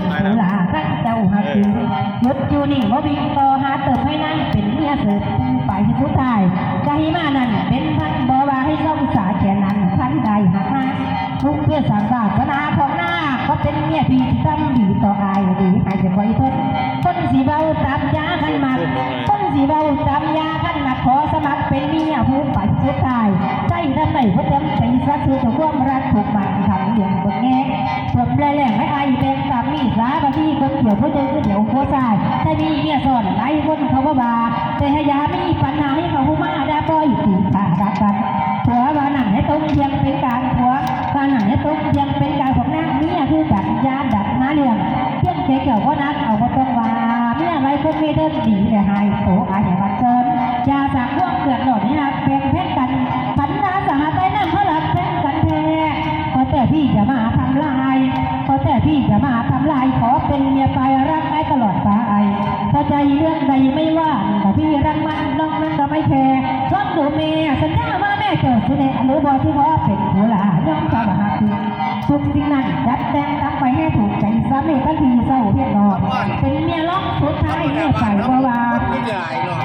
เป็นผู้ลาท่านเจ้าหาจือหยุดอยู่นี่ว่าวิ่งต่อหาเติบให้นั่งเป็นเมียเสิร์ฟไปสุดท้ายใจมานั่นเป็นพันบ่ว่าให้เศร้าสาแค่นั้นพันใดหักมาทุกเพื่อสังศาสนาของหน้าก็เป็นเมียพี่ที่ทำดีต่ออายดีให้จะไว้ทนคนสีเบาตามยาขันหมักคนสีเบาตามยาขันหมักขอสมัครเป็นเมียผู้ไปสุดท้ายใจทำไมเพราะจำใจสักคือตัวความามมีสาบางทีคนเกี่ยวผู้เจเดี๋ยวโคตายถ้ามีเมียสอนไล่คนเขาว่าบาแต่ให้ยามีปัญหาให้เขาหูมาดาบ่อยตีตาดักกันผัวบ้าหนังให้ตรงเพียงเป็นการผัวบ้าหนังให้ตรงเพียงเป็นการของนางเมียคือดักยาดักมาเลี้ยงเที่ยงเกี่ยวว่านัดเอาก็ต้องว่าเมียไรคนไม่เดินดีแต่หายโตอายอย่าบัดเซิน อย่ามาทำลายขอเป็นเมียไปรักได้ตลอดฟ้าไปถ้าใจเรื่องใดไม่ว่าแต่พี่รักมันน้องนั้นก็ไม่แคร์ชอบดูเมียสัญญาว่าแม่เกิดสุเนหรือบอกที่พ่อเป็นผู้หลานย่อมจะมาหาคุณทุกสิ่งนั้นจัดแต่งตั้งไปให้ถูกใจสามีกันทีเศร้าเพียงนอนเป็นเมียร้องสุดท้ายแม่ไปเพราะว่าไม่ใหญ่หรอก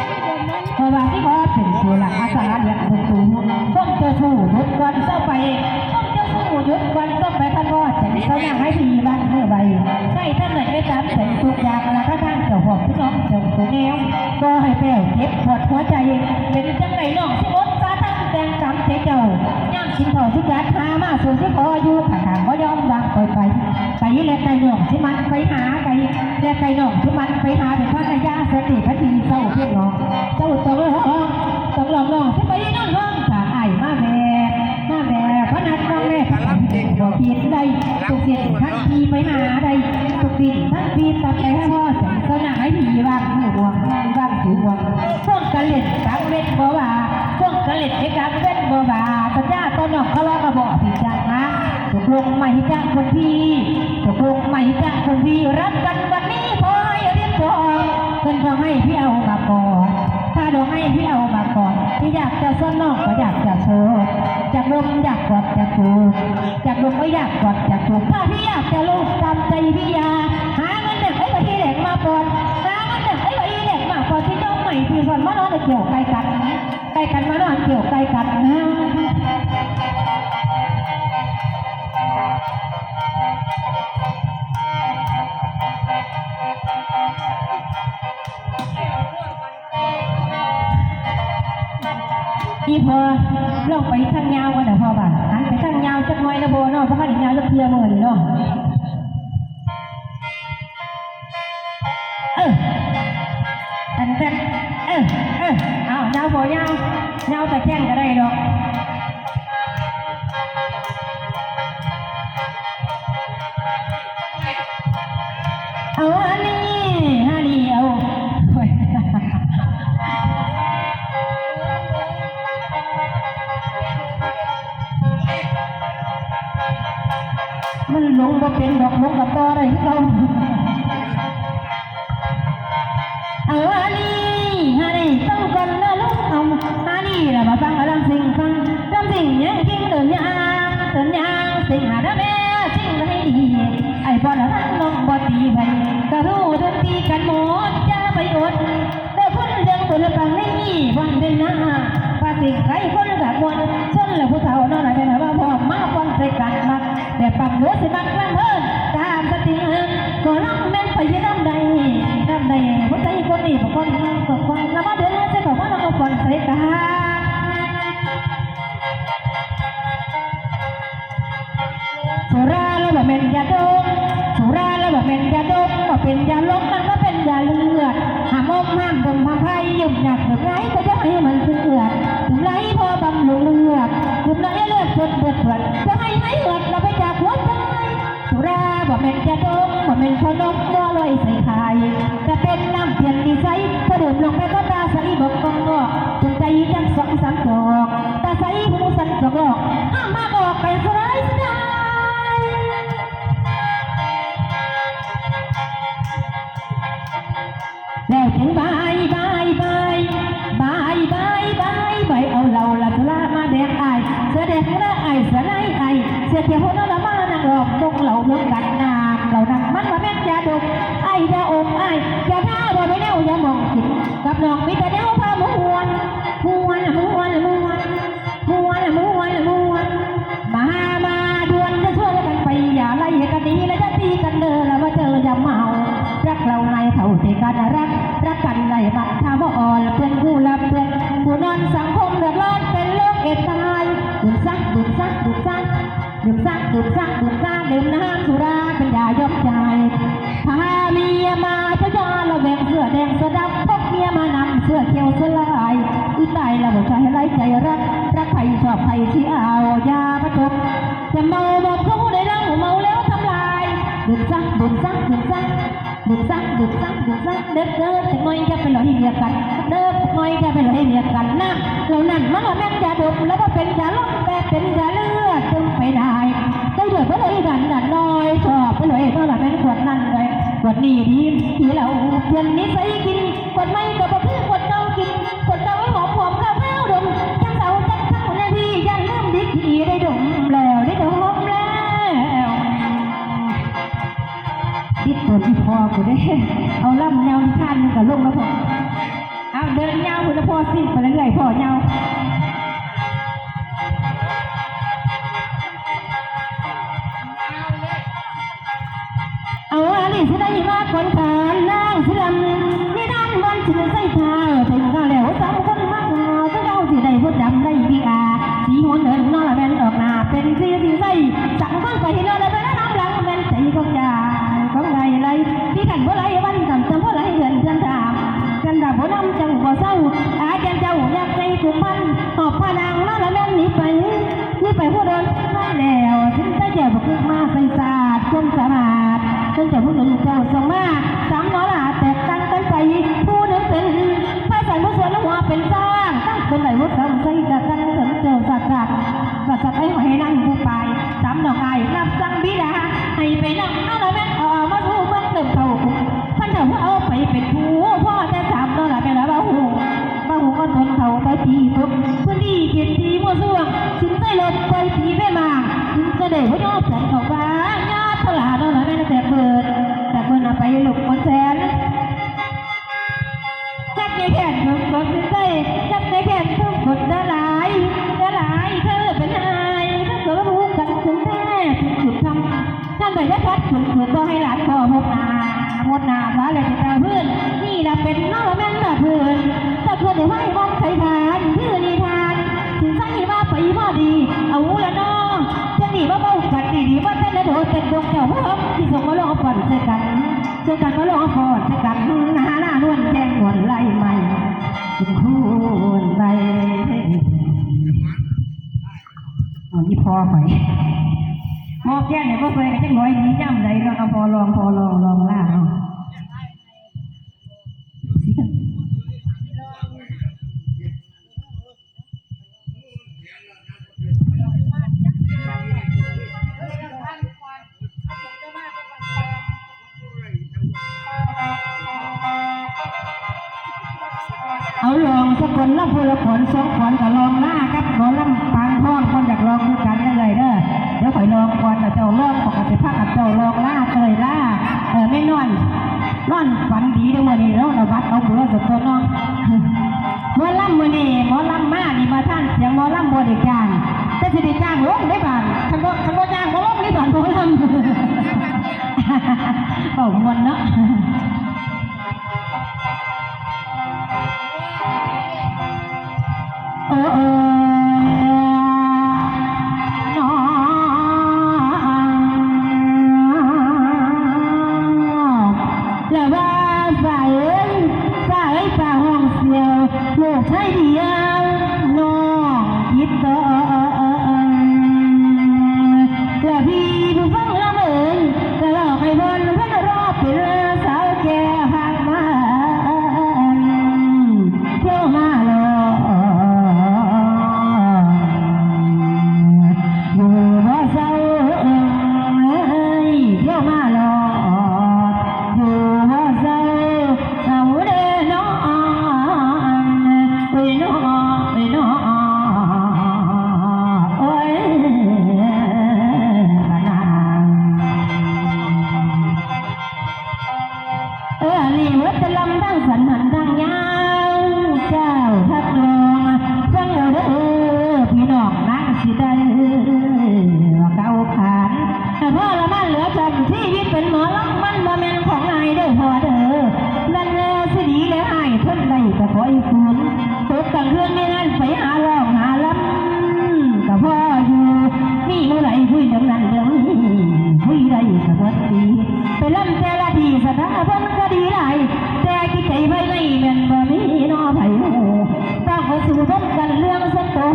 เพราะว่าที่พ่อเป็นผู้หลานอาสาเลี้ยงคนสูงต้องเจะสู้หยุดวันเศร้าไปู้ยุดวันเศร้าไปท่านพ่อจะเขายากให้ดีบ้านเมื่อใบใช่ท่านไหนไม่ตามเป็นทุกอย่างแล้วก็ท่านเจ้าของที่น้องเจ้าตัวแนวก็ให้แป้วเจ็บปวดหัวใจเป็นจังไรน้องที่อดซาตั้งแต่งจำเจ้าย่างชินเขาทุกอย่างหามาส่วนที่พออยู่ผ่านทางก็ยอมวางปล่อยไปไปและไก่หน่องที่มันไปหาไก่และไก่หน่องที่มันไปหาเป็นพระนายาสติพระทีเศร้าเพียงน้องเจ้าตัวร้องต้องลองน้องที่ไปนั่นร้อง บอกเพียนได้ทุกสิ่งทั้งทีไปหาได้ทุกสิ่งทั้งทีตัดไปให้พ่อจังสนาให้ดีวางหัววางถือวางพวกกะเล็ดกังเวทบ่ว่าพวกกะเล็ดไอ้กังเวทบ่ว่าสัญญาต้นนอกเขาล้อกระบอกผิดจังนะตกลงไม่จ้างคนพี่ตกลงไม่จ้างคนพี่รักกันวันนี้พอให้เรียบร้อยเงินก็ให้พี่เอามาก่อนถ้าดอกให้พี่เอามาก่อนที่อยากจะซ่อนนอกก็อยากจะโชว์ จากลงอยากกอดจากตูจากลงไม่อยากกอดจากตูถ้าพี่อยากจะลูกตามใจพี่ยาหาเงินเด็กไอ้บัที่เด็กมาปอนหาเงินเด็กไอ้บัที่เด็กมาปอนที่น้องใหม่ที่ก่อนมานอนเกี่ยวไกลกันไกลกันมานอนเกี่ยวไกลกันนะ อีพอลงไปทางยาวกันเดี๋ยวพอบ่าหันไปทางยาวจักน่อยนะโบเนาะเพราะว่าเดี๋ยาวจะเทียเมื่อนี่เนาะเอออันเต้นเออเออเอายาวโบยาวยาวแต่แข้งก็ได้ดอกเอาอันนี้ มันหลงบ่เป็นดอกหลงกับต่อได้คือเราเอาอันนี้อันนี้ต้องกันนะลูกเอาอันนี้ละมาฟังกำลังสิ่งฟังรำสิ่งยังกินเดินยางเดินยางสิ่งหาได้แม่สิ่งให้ดีไอ้บ่ละทั้งน้องบ่ตีไปก็รู้ดนตรีกันหมดจะไปอดเด้อพุ่นเรื่องตัวปังนี่วันเดินหน้าภาษีใคร แต่ปังหัวสิมักกลางเฮินตามสติเฮินก็ร้องแม่นไปยังน้ำใดน้ำใดหัวใจคนนี้บอกคนบอกคนแล้วมาเดินใส่บอกว่าเราก็ฟังใส่กันสุราแล้วแบบเป็นยาดมสุราแล้วแบบเป็นยาดมก็เป็นยาลมมันก็เป็นยาเลือดหามอกห้ามดมพาไพยุ่งหนักหรือไรก็จะให้มันเสือ บ่เป็นยาดมบ่เป็นขนมบ่ลอยใส่ไข่จะเป็นน้ำเพียงดีใจถ้าดื่มลงไปก็ตาใสบอกกองงอกจนใจจังสองสามดอกตาใสหูสันสองดอกห้ามมาบอกไปสุรายสุดาแล้วถึงบายบายบายบายบายบายบายเอาเหล่าละทุลามาแดงอเสื้อแดงละอายเสื้อไล่อเสื้อเขียวหัวละมานั่งหลอกตรงเหล่าเมืองกัน ไอ้ยาอมไอ้ยาท่าบ่ไปแนวยามองกินกับนองมีแต่แนวพามวนมวนมวนมวนมวนมวนมวนมามาดวนจะช่วยกันไปอย่าไล่กันดีและจะตีกันเด้อแล้วว่าเจออย่าเมารักเราในเท่าที่กันรักรักกันไหลมักถ้าว่าอ่อนเพื่อนผู้รับเพื่อนผู้นอนสังคมเดือดร้อนเป็นโรคเอดส์ตายดื่มซักดื่มซักดื่มซักดื่มซักดื่มซักดื่มซักดื่มน้ำสุราเป็น แบ่งเสื้อแดงเสื้อดำพกเมียมานำเสื้อเขียวเสื้อลายอุ้ยตายแล้วบอกใจไรใจรักรักใครชอบใครที่เอายาประจบจะเมาบอกเขาได้ดังเมาแล้วทำลายดื่มซักดื่มซักดื่มซักดึกซักดึกซักดึกซักเด็กเด้อแต่น้อยจะไปหลอยเมียกันเด้อน้อยจะไปหลอยเมียกันนะเรานั่นมันว่าแม่นยาดมแล้วก็เป็นยาลมแต่เป็นยาเลือดจึงไปได้ได้เดือดไปเลยกันนั่นน้อยชอบไปเลยก็ละแม่นขวดนั่นเลย ขวดนี้ดีที่เราเปลี่ยนนิสัยกินขวดไม่ก็บ่คือขวดเก่ากินขวดเก่าหอมหอมข้าวข้าวดมจังเสาจังเข้านาทียันลืมดิทีได้ดมแล้วได้ดมแล้วดิดตัวที่พอกูได้เอาล่ำแนวนิทานมันกับลงแล้วพอเอาเดินเงาคุณพ่อสิไปเรื่อยๆพ่อเงา เอาอะไรสิได้มาคนขานนางสิลำนี่ด้านวันสิใส่ทาถึงก็แล้วสองคนมากงอก็เราสิได้พูดำได้ดีอาสีหัวเดินนอละแมนออกหน้าเป็นสีสีใส่สังคนไปเห็นอะไรไปแล้น้ำหลังแมนใจก็จาของใดไรที่กันบ่ไรวันกันจำบ่ไรเดือนกันดากันดาบ่นำจังบ่เศร้าอาจารย์เจ้าอยากใจกุมมันหอบผ้านา ไปผู้เดินมาแล้วถึงจะแย่บ่คือมาใส่ศาสตร์จงสมาดจงจะผู้หนึ่งเจ้าส่งมาสามน้อลาแตกตั้งกันไปผู้หนึ่งเป็นผ้าใส่ผู้ส่วนหัวเป็นจ้างตั้งคนไหนว่าสามใส่กันกันถึงเจ้าสัตว์สัตว์สัตว์ให้หอยนั่งผู้ไปสามดอกไอ้รับสั่งบิดาให้ไปนั่งเอาละแม่ออ ด้หัวยอดแสนของบ้ายอดตลาดน้อละแม่แต่เปิดแต่เปิดเอาไปหลุกคนแสนจับในแขนทุกคนใจจับในแขนทุกคนได้หลายได้หลายเธอเป็นนายถ้าเกิดว่ารู้กันถึงแท้ถึงจุดทำทำแต่ยพัดถึงถึงก็ให้หลานพ่อพบนะ จอกันมาลองฟอดจะกันหน้าหน้าล้วนแจ้งหวนไล่ใหม่คุณคูณไปอ๋อนี่พอไปมอบแย่เนี่ยพ่อเคยกันจังน้อยนี้ย่ำใดเราเอา แต่สิได้จ้างลงได้บานคันบ่คันบ่จ้างบ่ลงได้บานหมอลำเป่ามวนเนาะเออเออ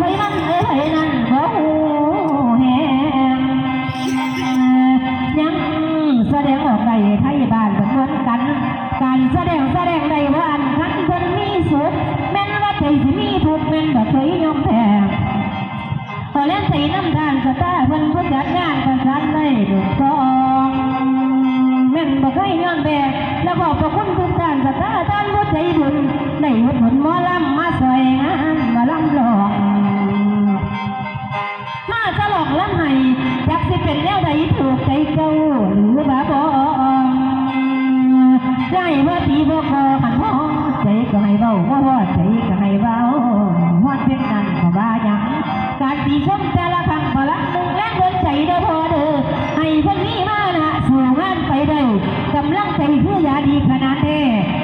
ให้นั่นเอ้ยไผนั่นบ่ฮู้แฮงยังแสดงออกได้ไทยบ้านเป็นเหมือนกัน การแสดงแสดงได้ว่าอันคันคนมีสุขแม่นว่าใจสิมีทุกข์แม่นบ่เคยยอมแพ้พอเล่นใส่น้ำทานสตาร์เพิ่นผู้จัดงานประสานได้ดุกองแม่นบ่เคยย้อนแบกแล้วบอกประคุณทุกท่านสตาท่านผู้ใจบุญได้หดหนุนหมอลำมาสวยงานมาลำหลอก เป็นแนวใดถูกใจเจ้าหรือบ้าบองได้ว่าตีบ่คอขันห้องใจก็ให้เบาว่าว่าใจก็ให้เบาฮอดเป็นนั่นก็บ้ายังการตีชมแต่ละครั้งพลังหนึ่งแรงเดินใจเด้อพอเด้อให้เพิ่นมีมานะสู่งานไปได้กำลังใจคือยาดีขนาดแท้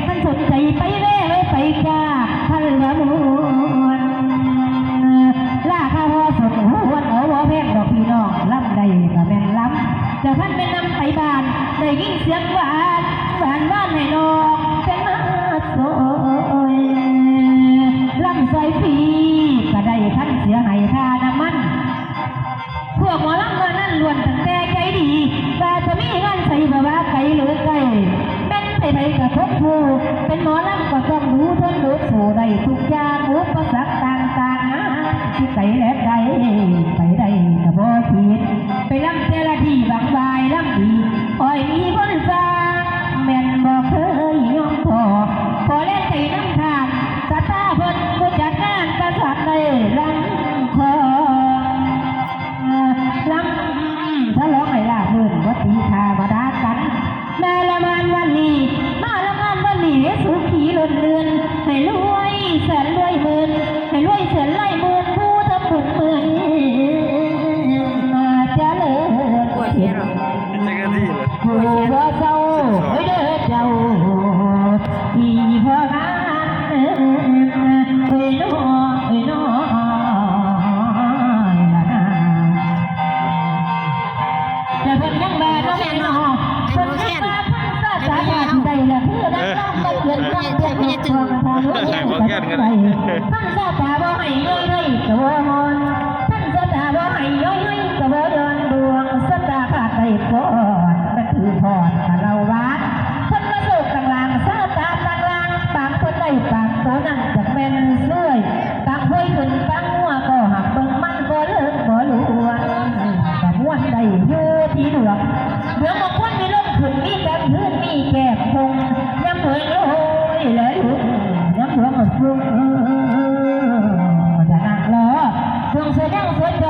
ท่านสนใจไปแว่ ได้ยินเสียงหวานหวานบ้านให้นองเป็นมาสวยลำซอยพีก็ได้ท่านเสียให้ค่าน้ำมัน พวกหมอลำมานั่นล้วนตั้งแต่ใจดีแต่จะมีงานใส่บ่ว่าไกลหรือไกลเป็นไปไปกับทบผู้เป็นหมอลำก็ต้องรู้ทนรู้สู้ได้ทุกอย่างอุปสรรคต่างๆนะที่ไกลและใดไปได้ก็บ่ผิดไปลำแต่ละที่บางบายลำดี คอ จะทางทางรู้เห็นกันท่านสาตาบ่ให้ย้อยให้กะบ่ฮอนท่านสาตาบ่ให้ย้อยให้กะบ่ดอนดวงสตาขาดได้พอดมันคือพอดถ้าเราวัดเพิ่นมาโศกต่างลางสาตาต่างลางปางเพิ่นได้ปางตัวนั้นจะเป็นเสื่อยต่างห้อยขึ้นต่างหัวก็หักเบิ่งมันก็เลิกบ่รู้ว่าแต่ม้วนได้อยู่ที่เหลืองเหลืองบางคนมีลมขึ้นมีแก้มพื้นมีแก้มคงย้ำเหลืองโอ้ยและลุงย้ำเหลืองฟุ้งจะนั่งรอดวงเสีย งสวยจ่อยากิ